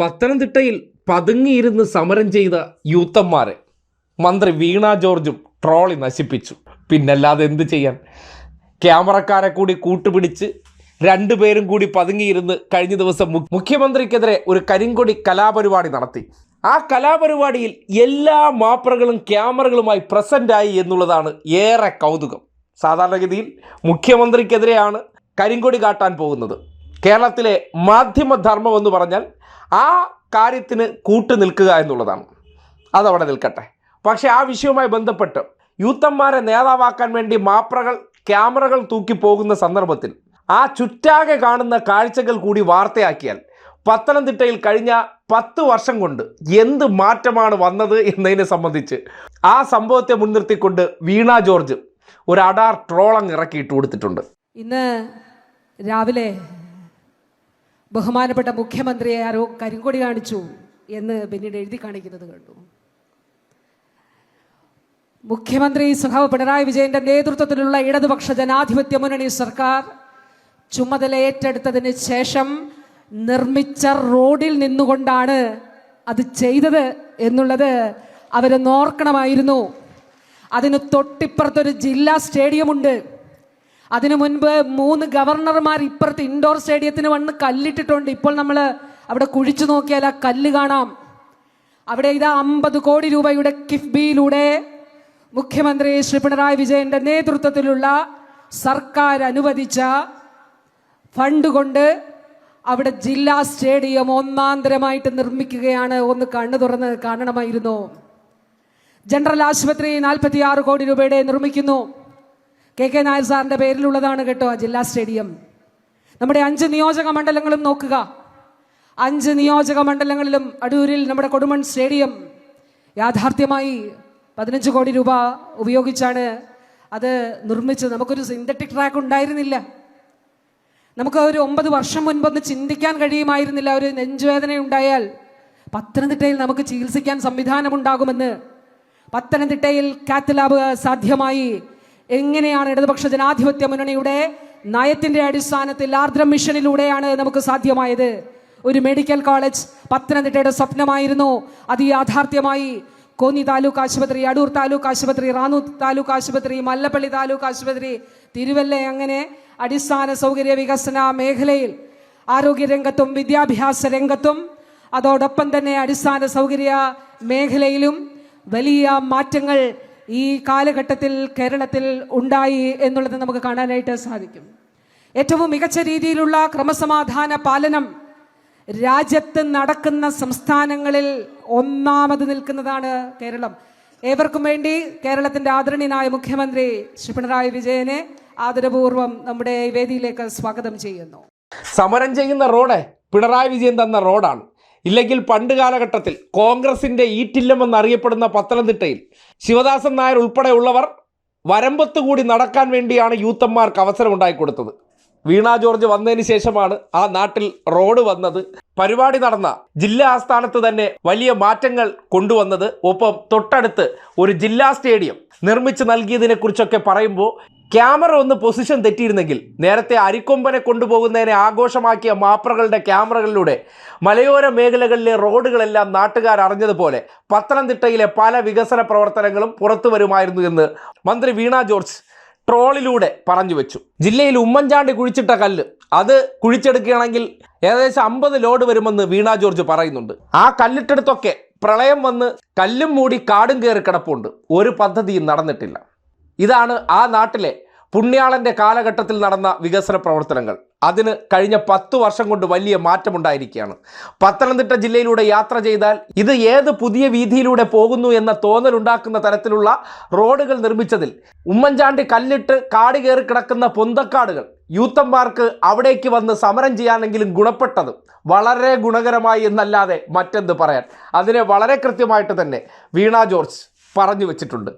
പത്തനംതിട്ടയിൽ പതുങ്ങിയിരുന്ന് സമരം ചെയ്ത യൂത്തന്മാരെ മന്ത്രി വീണ ജോർജും ട്രോളി നശിപ്പിച്ചു. പിന്നല്ലാതെ എന്ത് ചെയ്യാൻ? ക്യാമറക്കാരെ കൂടി കൂട്ടുപിടിച്ച് രണ്ടുപേരും കൂടി പതുങ്ങിയിരുന്ന് കഴിഞ്ഞ ദിവസം മുഖ്യമന്ത്രിക്കെതിരെ ഒരു കരിങ്കൊടി കലാപരിപാടി നടത്തി. ആ കലാപരിപാടിയിൽ എല്ലാ മാപ്പറകളും ക്യാമറകളുമായി പ്രസന്റായി എന്നുള്ളതാണ് ഏറെ കൗതുകം. സാധാരണഗതിയിൽ മുഖ്യമന്ത്രിക്കെതിരെയാണ് കരിങ്കൊടി കാട്ടാൻ പോകുന്നത്. കേരളത്തിലെ മാധ്യമധർമ്മം എന്ന് പറഞ്ഞാൽ ആ കാര്യത്തിന് കൂട്ടു നിൽക്കുക എന്നുള്ളതാണ്. അതവിടെ നിൽക്കട്ടെ. പക്ഷേ ആ വിഷയവുമായി ബന്ധപ്പെട്ട് യൂത്തന്മാരെ നേതാവാക്കാൻ വേണ്ടി മാപ്രകൾ ക്യാമറകൾ തൂക്കി പോകുന്ന സന്ദർഭത്തിൽ ആ ചുറ്റാകെ കാണുന്ന കാഴ്ചകൾ കൂടി വാർത്തയാക്കിയാൽ പത്തനംതിട്ടയിൽ കഴിഞ്ഞ പത്ത് വർഷം കൊണ്ട് എന്ത് മാറ്റമാണ് വന്നത് എന്നതിനെ സംബന്ധിച്ച് ആ സംഭവത്തെ മുൻനിർത്തിക്കൊണ്ട് വീണ ജോർജ് ഒരു അടാർ ട്രോളങ് ഇറക്കിയിട്ട് കൊടുത്തിട്ടുണ്ട്. ഇന്ന് രാവിലെ ബഹുമാനപ്പെട്ട മുഖ്യമന്ത്രിയെ ആരോ കരിങ്കൊടി കാണിച്ചു എന്ന് പിന്നീട് എഴുതി കാണിക്കുന്നത് കണ്ടു. മുഖ്യമന്ത്രി സഖാവ് പിണറായി വിജയന്റെ നേതൃത്വത്തിലുള്ള ഇടതുപക്ഷ ജനാധിപത്യ മുന്നണി സർക്കാർ ചുമതല ഏറ്റെടുത്തതിന് ശേഷം നിർമ്മിച്ച റോഡിൽ നിന്നുകൊണ്ടാണ് അത് ചെയ്തത് എന്നുള്ളത് അവരെ നോർക്കണമായിരുന്നു അതിന് തൊട്ടിപ്പുറത്തൊരു ജില്ലാ സ്റ്റേഡിയമുണ്ട്. അതിനു മുൻപ് മൂന്ന് ഗവർണർമാർ ഇപ്പുറത്ത് ഇൻഡോർ സ്റ്റേഡിയത്തിന് വന്ന് കല്ലിട്ടിട്ടുണ്ട്. ഇപ്പോൾ നമ്മൾ അവിടെ കുഴിച്ചു നോക്കിയാൽ ആ കല്ല് കാണാം. അവിടെ ഇതാ അമ്പത് കോടി രൂപയുടെ കിഫ്ബിയിലൂടെ മുഖ്യമന്ത്രി ശ്രീ പിണറായി വിജയന്റെ നേതൃത്വത്തിലുള്ള സർക്കാർ അനുവദിച്ച ഫണ്ട് കൊണ്ട് അവിടെ ജില്ലാ സ്റ്റേഡിയം ഒന്നാന്തരമായിട്ട് നിർമ്മിക്കുകയാണ്. ഒന്ന് കണ്ണു തുറന്ന് കാണണമായിരുന്നു. ജനറൽ ആശുപത്രി നാൽപ്പത്തി ആറ് കോടി രൂപയുടെ നിർമ്മിക്കുന്നു. കെ കെ നായർ സാറിന്റെ പേരിലുള്ളതാണ് കേട്ടോ ആ ജില്ലാ സ്റ്റേഡിയം. നമ്മുടെ അഞ്ച് നിയോജക മണ്ഡലങ്ങളും നോക്കുക. അഞ്ച് നിയോജക മണ്ഡലങ്ങളിലും അടൂരിൽ നമ്മുടെ കൊടുമൺ സ്റ്റേഡിയം യാഥാർത്ഥ്യമായി പതിനഞ്ച് കോടി രൂപ ഉപയോഗിച്ചാണ് അത് നിർമ്മിച്ചത്. നമുക്കൊരു സിന്തറ്റിക് ട്രാക്ക് ഉണ്ടായിരുന്നില്ല. നമുക്ക് ഒരു ഒമ്പത് വർഷം മുൻപൊന്ന് ചിന്തിക്കാൻ കഴിയുമായിരുന്നില്ല. ഒരു നെഞ്ചുവേദന ഉണ്ടായാൽ പത്തനംതിട്ടയിൽ നമുക്ക് ചികിത്സിക്കാൻ സംവിധാനമുണ്ടാകുമെന്ന് പത്തനംതിട്ടയിൽ കാത്ത് ലാബ് സാധ്യമായി എങ്ങനെയാണ് ഇടതുപക്ഷ ജനാധിപത്യ മുന്നണിയുടെ നയത്തിന്റെ അടിസ്ഥാനത്തിൽ ആർദ്ര മിഷനിലൂടെയാണ് നമുക്ക് സാധ്യമായത്? ഒരു മെഡിക്കൽ കോളേജ് പത്തനംതിട്ടയുടെ സ്വപ്നമായിരുന്നു. അത് യാഥാർത്ഥ്യമായി കോന്നി താലൂക്ക് ആശുപത്രി അടൂർ താലൂക്ക് ആശുപത്രി റാന്നൂർ താലൂക്ക് ആശുപത്രി മല്ലപ്പള്ളി താലൂക്ക് ആശുപത്രി തിരുവല്ല അങ്ങനെ അടിസ്ഥാന സൗകര്യ വികസന മേഖലയിൽ ആരോഗ്യരംഗത്തും വിദ്യാഭ്യാസ രംഗത്തും അതോടൊപ്പം തന്നെ അടിസ്ഥാന സൗകര്യ മേഖലയിലും വലിയ മാറ്റങ്ങൾ ഈ കാലഘട്ടത്തിൽ കേരളത്തിൽ ഉണ്ടായി എന്നുള്ളത് നമുക്ക് കാണാനായിട്ട് സാധിക്കും. ഏറ്റവും മികച്ച രീതിയിലുള്ള ക്രമസമാധാന പാലനം രാജ്യത്ത് നടക്കുന്ന സംസ്ഥാനങ്ങളിൽ ഒന്നാമത് നിൽക്കുന്നതാണ് കേരളം. ഏവർക്കും വേണ്ടി കേരളത്തിന്റെ ആദരണീയനായ മുഖ്യമന്ത്രി ശ്രീ പിണറായി വിജയനെ ആദരപൂർവം നമ്മുടെ വേദിയിലേക്ക് സ്വാഗതം ചെയ്യുന്നു. സമരം ചെയ്യുന്ന റോഡ് പിണറായി വിജയൻ തന്ന റോഡാണ്. ഇല്ലെങ്കിൽ പണ്ട് കാലഘട്ടത്തിൽ കോൺഗ്രസിന്റെ ഈറ്റില്ലമെന്ന് അറിയപ്പെടുന്ന പത്തനംതിട്ടയിൽ ശിവദാസൻ നായർ ഉൾപ്പെടെയുള്ളവർ വരമ്പത്ത് കൂടി നടക്കാൻ വേണ്ടിയാണ് യൂത്തന്മാർക്ക് അവസരം ഉണ്ടായിക്കൊടുത്തത് വീണ ജോർജ് വന്നതിന് ശേഷമാണ് ആ നാട്ടിൽ റോഡ് വന്നത്. പരിപാടി നടന്ന ജില്ലാ ആസ്ഥാനത്ത് തന്നെ വലിയ മാറ്റങ്ങൾ കൊണ്ടുവന്നത്. ഒപ്പം തൊട്ടടുത്ത് ഒരു ജില്ലാ സ്റ്റേഡിയം നിർമ്മിച്ച് നൽകിയതിനെ കുറിച്ചൊക്കെ പറയുമ്പോൾ ക്യാമറ ഒന്ന് പൊസിഷൻ തെറ്റിയിരുന്നെങ്കിൽ നേരത്തെ അരിക്കൊമ്പനെ കൊണ്ടുപോകുന്നതിനെ ആഘോഷമാക്കിയ മാപ്രകളുടെ ക്യാമറകളിലൂടെ മലയോര മേഖലകളിലെ റോഡുകളെല്ലാം നാട്ടുകാർ അറിഞ്ഞതുപോലെ പത്തനംതിട്ടയിലെ പല വികസന പ്രവർത്തനങ്ങളും പുറത്തു വരുമായിരുന്നു എന്ന് മന്ത്രി വീണ ജോർജ് ട്രോളിലൂടെ പറഞ്ഞു വെച്ചു. ജില്ലയിൽ ഉമ്മൻചാണ്ടി കുഴിച്ചിട്ട കല്ല്. അത് കുഴിച്ചെടുക്കുകയാണെങ്കിൽ ഏകദേശം അമ്പത് ലോഡ് വരുമെന്ന് വീണ ജോർജ് പറയുന്നുണ്ട്. ആ കല്ലിട്ടടുത്തൊക്കെ പ്രളയം വന്ന് കല്ലും മൂടി കാടും കയറി കിടപ്പുണ്ട്. ഒരു പദ്ധതിയും നടന്നിട്ടില്ല. ഇതാണ് ആ നാട്ടിലെ പുണ്യാളന്റെ കാലഘട്ടത്തിൽ നടന്ന വികസന പ്രവർത്തനങ്ങൾ. അതിന് കഴിഞ്ഞ പത്ത് വർഷം കൊണ്ട് വലിയ മാറ്റമുണ്ടായിരിക്കുകയാണ്. പത്തനംതിട്ട ജില്ലയിലൂടെ യാത്ര ചെയ്താൽ ഇത് ഏത് പുതിയ വീതിയിലൂടെ പോകുന്നു എന്ന തോന്നലുണ്ടാക്കുന്ന തരത്തിലുള്ള റോഡുകൾ നിർമ്മിച്ചതിൽ ഉമ്മൻചാണ്ടി കല്ലിട്ട് കാട് കയറി കിടക്കുന്ന പൊന്തക്കാടുകൾ യൂത്തന്മാർക്ക് അവിടേക്ക് വന്ന് സമരം ചെയ്യാനെങ്കിലും ഗുണപ്പെട്ടത് വളരെ ഗുണകരമായി എന്നല്ലാതെ മറ്റെന്ത് പറയാൻ. അതിനെ വളരെ കൃത്യമായിട്ട് തന്നെ വീണ ജോർജ് പറഞ്ഞു വെച്ചിട്ടുണ്ട്.